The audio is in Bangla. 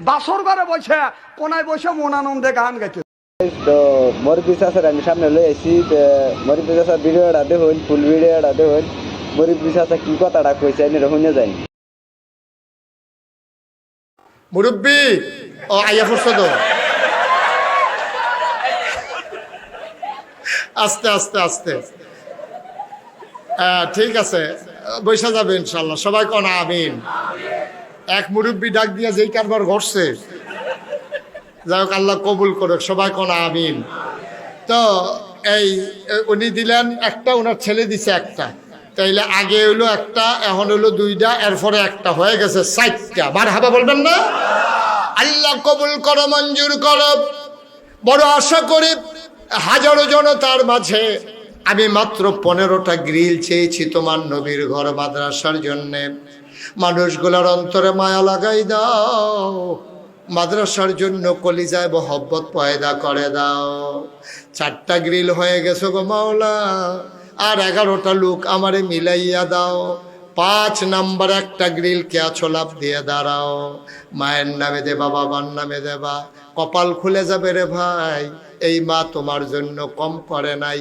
বাসর ঘরে বসে কোনায় বসে মনানন্দে গান গাইতে। তো মরিপি চাষের আমি সামনে লই মরিপি চাষার ভিডিওটা দেখুন ফুল ভিডিওটা দেখুন। মরিপি চাষা কি কথাটা কইছে আমি শুনে যাই মুরব্বী ও আইয়া পড়ছো তো? আস্তে আস্তে আস্তে। হ্যাঁ, ঠিক আছে বৈশা যাবে ইনশাল্লাহ। সবাই কোন আমিন। এক মুরব্বী ডাক দিয়া যেই কারবার ঘটছে, যাই হোক আল্লাহ কবুল করুক, সবাই কোন আমিন। তো এই উনি দিলেন একটা ওনার ছেলে দিছে একটা। তাইলে আগে হইল একটা, এখন হইল দুইটা, এরপরে একটা, হয়ে গেছে চারটা। বার হাবা বলবেন না? আল্লাহ কবুল করো, মঞ্জুর করো। বড় আশা করি হাজারো জনতার মাঝে আমি মাত্র পনেরোটা গ্রিল চেয়েছি তোমার নবীর ঘর মাদ্রাসার জন্যে। মানুষগুলোর অন্তরে মায়া লাগাই দাও। মাদ্রাসার জন্য কলিজায় মহব্বত পয়দা করে দাও। চারটা গ্রিল হয়ে গেছে গো মাওলা, আর এগারোটা লোক আমারে মিলাইয়া দাও। পাঁচ নাম্বার একটা গ্রিল কেয়া ছোলাপ দিয়ে দাঁড়াও। মায়ের নামে দেবা, বাবার নামে দেবা। কপাল খুলে যাবে রে ভাই, এই মা তোমার জন্য কম করে নাই।